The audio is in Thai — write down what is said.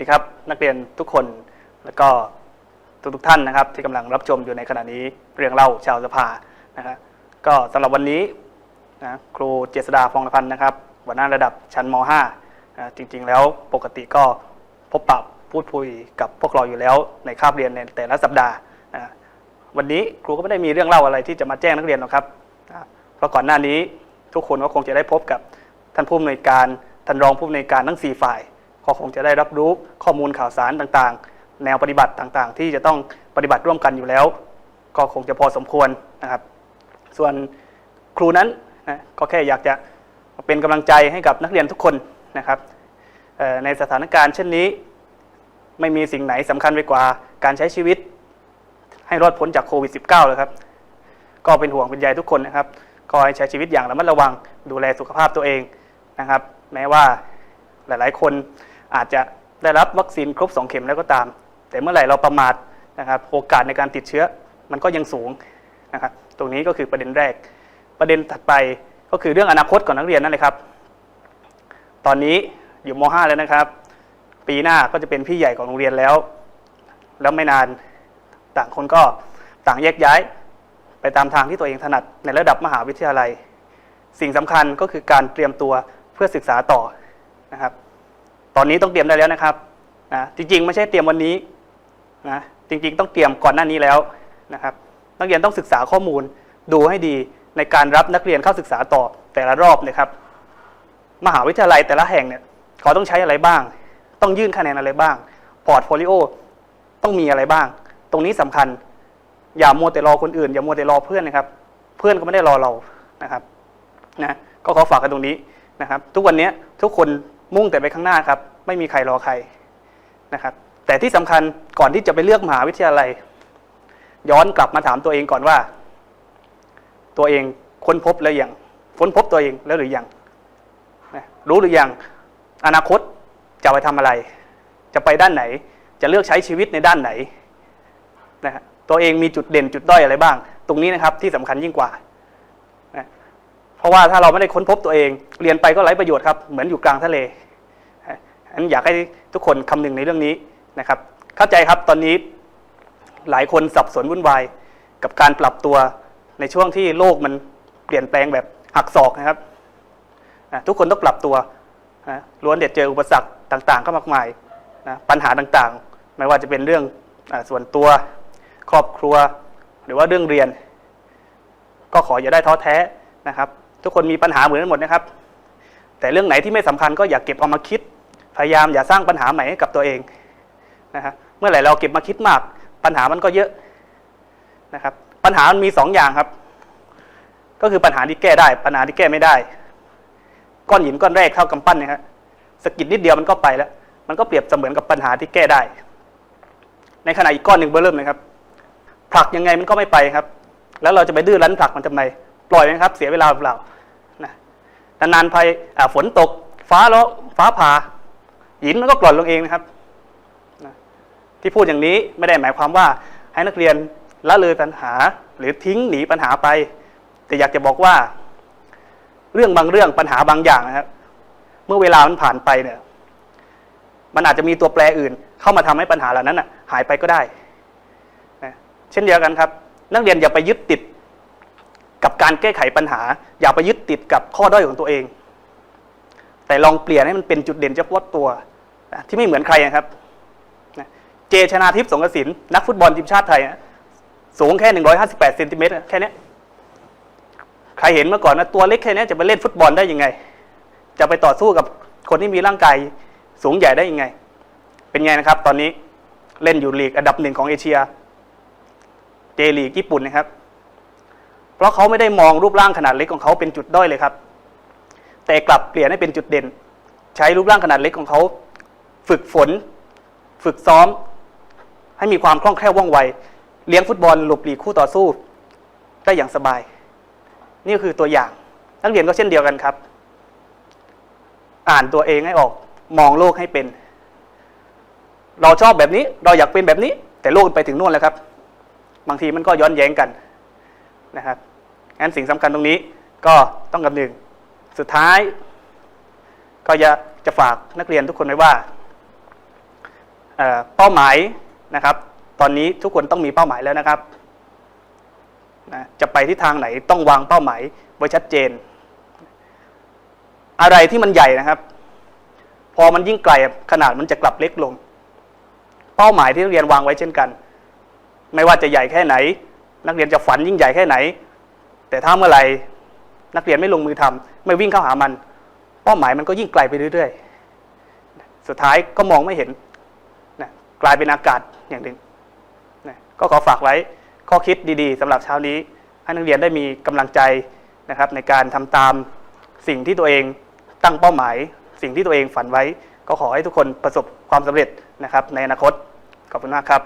ดีครับ นักเรียนทุกคนแล้วก็ทุกทุกๆท่านนะครับ ที่กำลังรับชมอยู่ในขณะนี้เรื่องเล่าชาวสภานะครับก็สำหรับวันนี้นะครูเจษดาฟองละพันธ์นะครับหัวหน้าระดับชั้นม .5 นะจริง ๆ แล้วปกติก็พบปะพูดคุยกับพวกเราอยู่แล้วในคาบเรียนในแต่ละสัปดาห์นะวันนี้ครูก็ไม่ได้มีเรื่องเล่าอะไรที่จะมาแจ้งนักเรียนหรอกครับนะเพราะก่อนหน้านี้ทุกคนก็คงจะได้พบกับท่านผู้อำนวยการท่านรองผู้อำนวยการทั้งสี่ฝ่าย ก็คงจะได้รับรู้ข้อมูลข่าวสารต่างๆ แนวปฏิบัติต่างๆ ที่จะต้องปฏิบัติร่วมกันอยู่แล้ว ก็คงจะพอสมควรนะครับ ส่วนครูนั้นนะก็แค่อยากจะเป็นกำลังใจให้กับนักเรียนทุกคนนะครับในสถานการณ์เช่นนี้ ไม่มีสิ่งไหนสำคัญไปกว่าการใช้ชีวิต ให้รอดพ้นจากโควิด -19 เลยครับก็เป็นห่วงเป็นใยทุกคนนะครับก็ให้ใช้ชีวิตอย่างระมัดระวังดูแลสุขภาพตัวเองนะครับ แม้ว่าหลาย ๆ คน อาจจะได้รับวัคซีนครบ 2 เข็มแล้วก็ตาม แต่เมื่อไหร่เราประมาทนะครับโอกาสในการติดเชื้อมันก็ยังสูงนะครับตรงนี้ก็คือประเด็นแรก ประเด็นถัดไปก็คือเรื่องอนาคตของนักเรียนนั่นเลยครับ ตอนนี้อยู่ม .5 แล้วนะครับ ปีหน้าก็จะเป็นพี่ใหญ่ของโรงเรียนแล้ว แล้วไม่นานต่างคนก็ต่างแยกย้าย ไปตามทางที่ตัวเองถนัดในระดับมหาวิทยาลัย สิ่งสำคัญก็คือการเตรียมตัวเพื่อศึกษาต่อนะครับ ตอนนี้ต้องเตรียมได้แล้วนะครับนะจริงๆ ไม่ใช่เตรียมวันนี้นะจริงๆ ต้องเตรียมก่อนหน้านี้แล้วนะครับนักเรียนต้องศึกษาข้อมูลดูให้ดีในการรับนักเรียนเข้าศึกษาต่อแต่ละรอบนะครับ มหาวิทยาลัยแต่ละแห่งเนี่ยเขาต้องใช้อะไรบ้าง ต้องยื่นคะแนนอะไรบ้าง พอร์ตโฟลิโอต้องมีอะไรบ้าง ตรงนี้สำคัญ อย่ามัวแต่รอคนอื่น อย่ามัวแต่รอเพื่อนนะครับ เพื่อนก็ไม่ได้รอเรานะครับนะก็ขอฝากกันตรงนี้นะครับ ทุกวันนี้ทุกคน มุ่งแต่ไปข้างหน้าครับ ไม่มีใครรอใครนะครับ แต่ที่สำคัญก่อนที่จะไปเลือกมหาวิทยาลัย ย้อนกลับมาถามตัวเองก่อนว่า ตัวเองค้นพบแล้วยังค้นพบตัวเองแล้วหรือยังนะรู้หรือยังอนาคตจะไปทำอะไร จะไปด้านไหน จะเลือกใช้ชีวิตในด้านไหนนะฮะตัวเองมีจุดเด่นจุดด้อยอะไรบ้าง ตรงนี้นะครับที่สำคัญยิ่งกว่า เพราะว่าถ้าเราไม่ได้ค้นพบตัวเอง เรียนไปก็ไร้ประโยชน์ครับเหมือนอยู่กลางทะเลนะฉะนั้นอยากให้ทุกคนคำนึงในเรื่องนี้นะครับ เข้าใจครับตอนนี้หลายคนสับสนวุ่นวายกับการปรับตัวในช่วงที่โลกมันเปลี่ยนแปลงแบบหักศอกนะครับ ทุกคนต้องปรับตัวล้วนเด็ดเจออุปสรรคต่างๆ ก็มากมายนะปัญหาต่างๆ ไม่ว่าจะเป็นเรื่องอส่วนตัวครอบครัว หรือว่าเรื่องเรียน ก็ขออย่าได้ท้อแท้นะครับ ทุกคนมีปัญหาเหมือนกันหมดนะครับ แต่เรื่องไหนที่ไม่สำคัญก็อย่าเก็บเอามาคิด พยายามอย่าสร้างปัญหาใหม่ให้กับตัวเองนะฮะเมื่อไหร่เราเก็บมาคิดมาก ปัญหามันก็เยอะนะครับ ปัญหามันมีสองอย่างครับ ก็คือปัญหาที่แก้ได้ ปัญหาที่แก้ไม่ได้ ก้อนหินก้อนแรกเท่ากำปั้นนยฮะสกิดนิดเดียวมันก็ไปแล้ว มันก็เปรียบเสมือนกับปัญหาที่แก้ได้ ในขณะอีกก้อนหนึ่งเบอร์เริ่มเลยครับผลักยังไงมันก็ไม่ไปครับ แล้วเราจะไปดื้อรั้นผลักมันทำไม ปล่อยมันครับ เสียเวลาเปล่านะนานๆไปอ่าฝนตก ฟ้าร้องฟ้าผ่าหินมันก็กร่อนลงเองนะครับนะที่พูดอย่างนี้ไม่ได้หมายความว่าให้นักเรียนละเลยปัญหาหรือทิ้งหนีปัญหาไป แต่อยากจะบอกว่า เรื่องบางเรื่องปัญหาบางอย่างนะครับ เมื่อเวลามันผ่านไปเนี่ย มันอาจจะมีตัวแปรอื่น เข้ามาทำให้ปัญหาเหล่านั้นนะหายไปก็ได้นะเช่นเดียวกันครับ นักเรียนอย่าไปยึดติด กับการแก้ไขปัญหา อย่าไปยึดติดกับข้อด้อยของตัวเอง แต่ลองเปลี่ยนให้มันเป็นจุดเด่นเฉพาะตัวนะที่ไม่เหมือนใครนะครับนะเจชนาทิพย์สงกระสินนักฟุตบอลทีมชาติไทยนะสูงแค่ 158เซนติเมตรแค่นี้ใครเห็นเมื่อก่อนนะตัวเล็กแค่นี้จะไปเล่นฟุตบอลได้ยังไง จะไปต่อสู้กับคนที่มีร่างกายสูงใหญ่ได้ยังไง เป็นไงนะครับ ตอนนี้เล่นอยู่ลีกอันดับหนึ่งของเอเชีย เจลีกญี่ปุ่นนะครับ เพราะเขาไม่ได้มองรูปร่างขนาดเล็กของเขาเป็นจุดด้อยเลยครับ แต่กลับเปลี่ยนให้เป็นจุดเด่น ใช้รูปร่างขนาดเล็กของเขาฝึกฝน ฝึกซ้อม ให้มีความคล่องแคล่วว่องไว เลี้ยงฟุตบอลหลบหลีกคู่ต่อสู้ ได้อย่างสบาย นี่คือตัวอย่าง นักเรียนก็เช่นเดียวกันครับ อ่านตัวเองให้ออกมองโลกให้เป็น เราชอบแบบนี้เราอยากเป็นแบบนี้ แต่โลกไปถึงนู่นแล้วครับ บางทีมันก็ย้อนแย้งกันนะครับ งั้นสิ่งสำคัญตรงนี้ก็ต้องกำนึงสุดท้าย ก็จะจะฝากนักเรียนทุกคนไว้ว่าเเป้าหมายนะครับ ตอนนี้ทุกคนต้องมีเป้าหมายแล้วนะครับนะจะไปที่ทางไหนต้องวางเป้าหมายไว้ชัดเจน อะไรที่มันใหญ่นะครับ พอมันยิ่งไกลขนาดมันจะกลับเล็กลง เป้าหมายที่นักเรียนวางไว้เช่นกัน ไม่ว่าจะใหญ่แค่ไหน นักเรียนจะฝันยิ่งใหญ่แค่ไหน แต่ถ้าเมื่อไหร่นักเรียนไม่ลงมือทำไม่วิ่งเข้าหามัน เป้าหมายมันก็ยิ่งไกลไปเรื่อยๆ สุดท้ายก็มองไม่เห็นนะกลายเป็นอากาศอย่างหนึ่งนะก็ขอฝากไว้ข้อคิดดีๆสำหรับเช้านี้ ให้นักเรียนได้มีกำลังใจนะครับ ในการทำตามสิ่งที่ตัวเองตั้งเป้าหมาย สิ่งที่ตัวเองฝันไว้ ก็ขอให้ทุกคนประสบความสำเร็จนะครับ ในอนาคตขอบคุณมากครับ